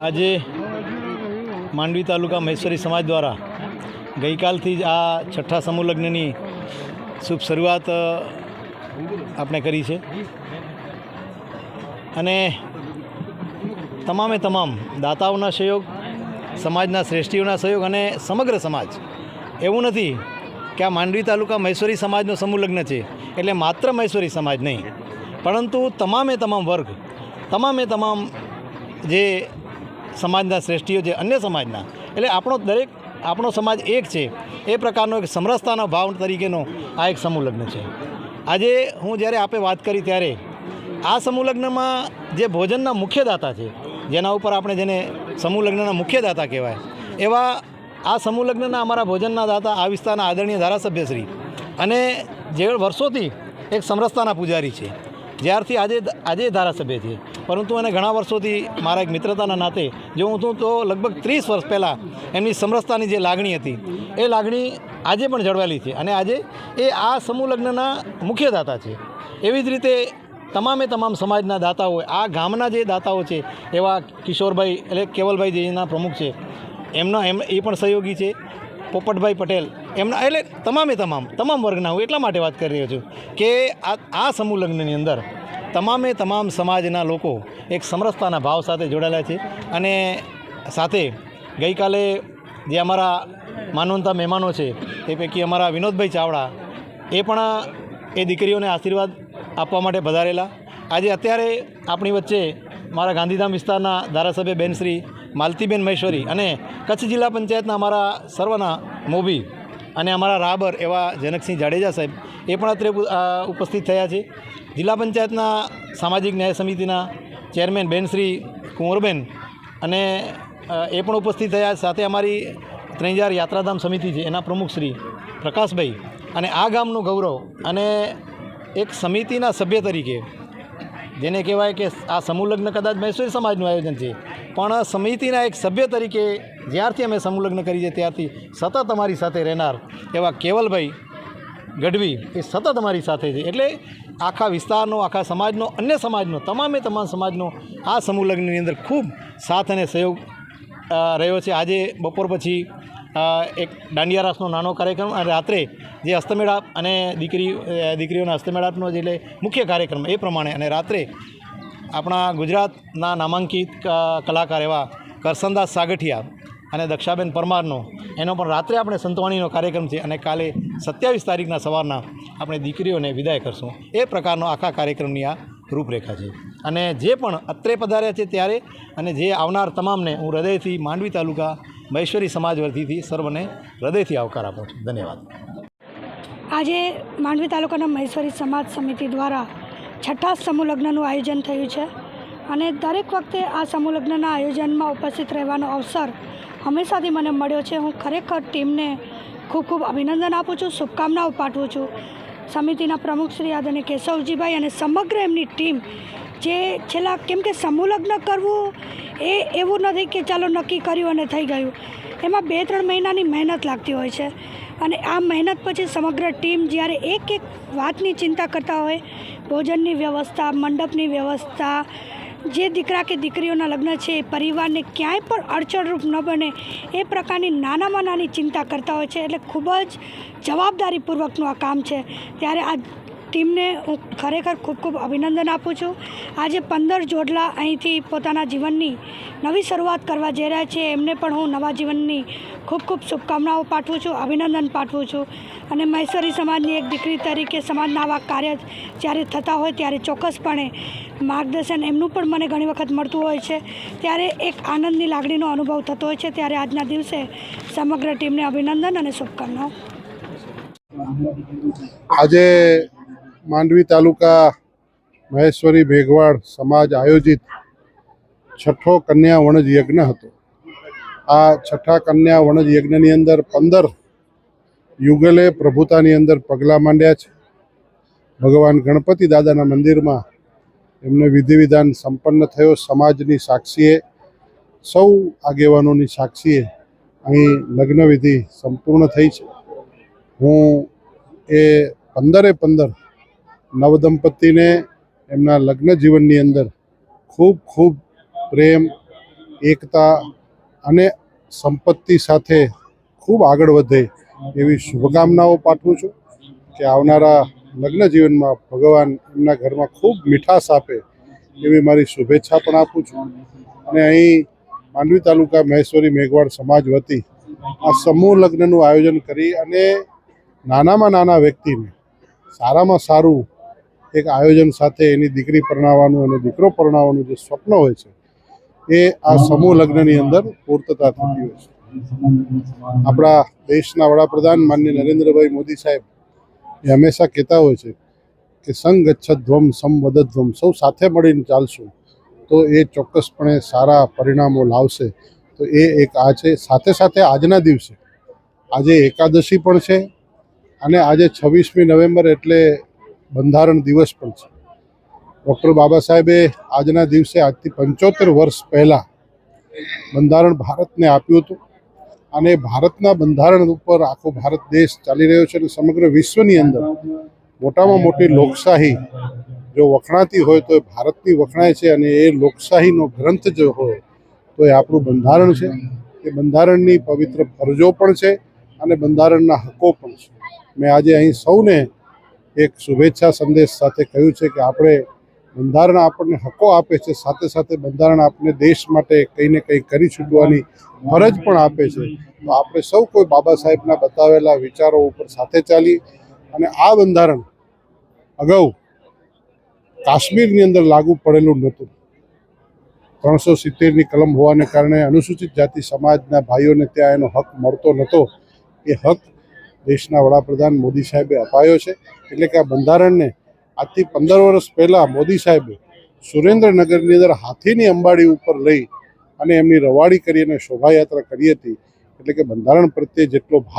આજે માંડવી તાલુકા મહેશ્વરી સમાજ દ્વારા ગઈકાલથી જ આ છઠ્ઠા સમૂહ લગ્નની શુભ શરૂઆત આપણે કરી છે. અને તમામે તમામ દાતાઓના સહયોગ, સમાજના શ્રેષ્ઠીઓના સહયોગ અને સમગ્ર સમાજ. એવું નથી કે આ માંડવી તાલુકા મહેશ્વરી સમાજનો સમૂહ લગ્ન છે, એટલે માત્ર મહેશ્વરી સમાજ નહીં. પરંતુ તમામે તમામ વર્ગ, તમામે તમામ જે સમાજના શ્રેષ્ઠીઓ છે, અન્ય સમાજના. એટલે આપણો દરેક, આપણો સમાજ એક છે. એ પ્રકારનો એક સમરસતાના ભાવ તરીકેનો આ એક સમૂહ લગ્ન છે. આજે હું જ્યારે આપે વાત કરી ત્યારે, આ સમૂહ લગ્નમાં જે ભોજનના મુખ્ય દાતા છે, જેના ઉપર આપણે જેને સમૂહ લગ્નના મુખ્ય કહેવાય, એવા આ સમૂહ લગ્નના અમારા ભોજનના દાતા આ વિસ્તારના આદરણીય ધારાસભ્યશ્રી અને જે વર્ષોથી એક સમરસતાના પૂજારી છે. જ્યારથી આજે આજે ધારાસભ્ય છે. પરંતુ એને ઘણા વર્ષોથી મારા એક મિત્રતાના નાતે, જો હું હતું તો લગભગ ત્રીસ વર્ષ પહેલાં એમની સમરસતાની જે લાગણી હતી, એ લાગણી આજે પણ જળવાયેલી છે અને આજે એ આ સમૂહ લગ્નના મુખ્ય દાતા છે. એવી જ રીતે તમામે તમામ સમાજના દાતાઓ, આ ગામના જે દાતાઓ છે, એવા કિશોરભાઈ એટલે કેવલભાઈ જેના પ્રમુખ છે, એમના એમ એ પણ સહયોગી છે. પોપટભાઈ પટેલ, એમના એટલે તમામે તમામ તમામ વર્ગના હું એટલા માટે વાત કરી રહ્યો છું કે આ આ સમૂહ લગ્નની અંદર તમામે તમામ સમાજના લોકો એક સમરસતાના ભાવ સાથે જોડાયેલા છે. અને સાથે ગઈકાલે જે અમારા માનવતા મહેમાનો છે, એ પૈકી અમારા વિનોદભાઈ ચાવડા, એ પણ એ દીકરીઓને આશીર્વાદ આપવા માટે પધારેલા. આજે અત્યારે આપણી વચ્ચે મારા ગાંધીધામ વિસ્તારના ધારાસભ્ય બેન શ્રી માલતીબેન મહેશ્વરી અને કચ્છ જિલ્લા પંચાયતના અમારા સર્વના મોભી અને અમારા રાબર એવા જનકસિંહ જાડેજા સાહેબ, એ પણ અત્રે ઉપસ્થિત થયા છે. જિલ્લા પંચાયતના સામાજિક ન્યાય સમિતિના ચેરમેન બેન શ્રી કુંવરબેન અને એ પણ ઉપસ્થિત થયા. સાથે અમારી ત્રંજાર યાત્રાધામ સમિતિ છે, એના પ્રમુખ શ્રી પ્રકાશભાઈ. અને આ ગામનું ગૌરવ અને એક સમિતિના સભ્ય તરીકે, જેને કહેવાય કે આ સમૂહલગ્ન કદાચ મહેસૂરી સમાજનું આયોજન છે, પણ સમિતિના એક સભ્ય તરીકે જ્યારથી અમે સમૂહલગ્ન કરી છે, ત્યારથી સતત અમારી સાથે રહેનાર એવા કેવલભાઈ ગઢવી એ સતત અમારી સાથે છે. એટલે આખા વિસ્તારનો, આખા સમાજનો, અન્ય સમાજનો, તમામે તમામ સમાજનો આ સમૂહ લગ્નની અંદર ખૂબ સાથ અને સહયોગ રહ્યો છે. આજે બપોર પછી એક દાંડિયા રાસનો નાનો કાર્યક્રમ અને રાત્રે જે હસ્તમેળાપ અને દીકરી દીકરીઓના હસ્તમેળાપનો જે મુખ્ય કાર્યક્રમ એ પ્રમાણે અને રાત્રે આપણા ગુજરાતના નામાંકિત કલાકાર એવા કરસનદાસ સાગઠિયા અને દક્ષાબેન પરમારનો. એનો પણ રાત્રે આપણે સંતવાણીનો કાર્યક્રમ છે અને કાલે સત્યાવીસ તારીખના સવારના આપણે દીકરીઓને વિદાય કરશું. એ પ્રકારનો આખા કાર્યક્રમની આ રૂપરેખા છે. અને જે પણ અત્રે પધાર્યા છે ત્યારે અને જે આવનાર તમામને હું હૃદયથી માંડવી તાલુકા મહેશ્વરી સમાજ વર્ધીથી સર્વને હૃદયથી આવકાર આપું છું. ધન્યવાદ. આજે માંડવી તાલુકાના મહેશ્વરી સમાજ સમિતિ દ્વારા છઠ્ઠા સમૂહ લગ્નનું આયોજન થયું છે અને દરેક વખતે આ સમૂહ લગ્નના આયોજનમાં ઉપસ્થિત રહેવાનો અવસર હંમેશાથી મને મળ્યો છે. હું ખરેખર ટીમને ખૂબ ખૂબ અભિનંદન આપું છું, શુભકામનાઓ પાઠવું છું. સમિતિના પ્રમુખ શ્રી આદરણી કેશવજીભાઈ અને સમગ્ર એમની ટીમ જે છેલ્લા કેમ કે સમૂહ કરવું એ એવું નથી કે ચાલો નક્કી કર્યું અને થઈ ગયું. એમાં બે ત્રણ મહિનાની મહેનત લાગતી હોય છે અને આ મહેનત પછી સમગ્ર ટીમ જ્યારે એક એક વાતની ચિંતા કરતા હોય, ભોજનની વ્યવસ્થા, મંડપની વ્યવસ્થા જે દીકરા કે દીકરીઓના લગ્ન છે, એ પરિવારને ક્યાંય પણ અડચણરૂપ ન બને, એ પ્રકારની નાનામાં નાની ચિંતા કરતા હોય છે. એટલે ખૂબ જ જવાબદારીપૂર્વકનું આ કામ છે. ત્યારે આ ટીમને હું ખરેખર ખૂબ ખૂબ અભિનંદન આપું છું. આજે પંદર જોડલા અહીંથી પોતાના જીવનની નવી શરૂઆત કરવા જઈ રહ્યા છે. એમને પણ હું નવા જીવનની ખૂબ ખૂબ શુભકામનાઓ પાઠવું છું, અભિનંદન પાઠવું છું. અને મહેશ્વરી સમાજની એક દીકરી તરીકે સમાજના આવા કાર્ય જ્યારે થતા હોય ત્યારે ચોક્કસપણે માર્ગદર્શન એમનું પણ મને ઘણી વખત મળતું હોય છે. ત્યારે એક આનંદની લાગણીનો અનુભવ થતો હોય છે. ત્યારે આજના દિવસે સમગ્ર ટીમને અભિનંદન અને શુભકામનાઓ. આજે માંડવી તાલુકા મહેશ્વરી ભેગવાડ સમાજ આયોજિત છઠ્ઠો કન્યા વણજ યજ્ઞ હતો. આ છઠ્ઠા કન્યા વણજ યજ્ઞની અંદર પંદર યુગલે પ્રભુતાની અંદર પગલાં માંડ્યા છે. ભગવાન ગણપતિ દાદાના મંદિરમાં એમને વિધિ વિધાન સંપન્ન થયો. સમાજની સાક્ષીએ, સૌ આગેવાનોની સાક્ષીએ અહીં લગ્ન વિધિ સંપૂર્ણ થઈ છે. હું એ પંદરે પંદર નવદંપતિને એમના લગ્ન જીવનની અંદર ખૂબ ખૂબ પ્રેમ, એકતા અને સંપત્તિ સાથે ખૂબ આગળ વધે એવી શુભકામનાઓ પાઠવું છું કે આવનારા લગ્ન જીવનમાં ભગવાન એમના ઘરમાં ખૂબ મીઠાશ આપે એવી મારી શુભેચ્છા પણ આપું છું. અને અહીં માંડવી તાલુકા મહેશ્વરી મેઘવાડ સમાજ વતી આ સમૂહ લગ્નનું આયોજન કરી અને નાનામાં નાના વ્યક્તિને સારામાં સારું એક આયોજન સાથે એની દીકરી પરણાવવાનું અને દીકરો પરણાવવાનું જે સ્વપ્ન હોય છે, એ આ સમૂહ લગ્નની અંદર પૂર્તતા થતી હોય છે. આપણા દેશના વડાપ્રધાન માનની નરેન્દ્રભાઈ મોદી સાહેબ એ હંમેશા કહેતા હોય છે કે સંગચ્છધ્વમ સંવદધ્વમ સૌ સાથે મળીને ચાલશું, તો એ ચોક્કસપણે સારા પરિણામો લાવશે. તો એ એક આ છે. સાથે સાથે આજના દિવસે આજે એકાદશી પણ છે અને આજે છવ્વીસમી નવેમ્બર એટલે બંધારણ દિવસ પણ છે. ડૉક્ટર બાબા સાહેબે આજના દિવસે આજથી પંચોતેર વર્ષ પહેલાં બંધારણ ભારતને આપ્યું હતું. અને ભારતના બંધારણ ઉપર આખો ભારત દેશ ચાલી રહ્યો છે અને સમગ્ર વિશ્વની અંદર મોટામાં મોટી લોકશાહી જો વખણાતી હોય તો એ ભારતની વખણાય છે અને એ લોકશાહીનો ગ્રંથ જો હોય તો એ આપણું બંધારણ છે. એ બંધારણની પવિત્ર ફરજો પણ છે અને બંધારણના હકો પણ છે. મેં આજે અહીં સૌને એક શુભેચ્છા સંદેશ સાથે કહ્યું છે કે આપણે બંધારણ આપણને હકો આપે છે, સાથે સાથે બંધારણ આપણને દેશ માટે કંઈ ને કંઈ કરી છૂટવાની ફરજ પણ આપે છે. તો આપણે સૌ કોઈ બાબા સાહેબના બતાવેલા વિચારો ઉપર સાથે ચાલી અને આ બંધારણ અગાઉ કાશ્મીરની અંદર લાગુ પડેલું નહોતું. ત્રણસો સિત્તેરની કલમ હોવાને કારણે અનુસૂચિત જાતિ સમાજના ભાઈઓને ત્યાં એનો હક મળતો નહોતો. એ હક દેશના વડાપ્રધાન મોદી સાહેબે અપાયો છે. એટલે કે આ બંધારણને આજથી પંદર વર્ષ પહેલાં મોદી સાહેબે સુરેન્દ્રનગરની અંદર હાથીની અંબાડી ઉપર લઈ અને એમની રવાડી કરી અને શોભાયાત્રા કરી હતી. એટલે કે બંધારણ પ્રત્યે જેટલો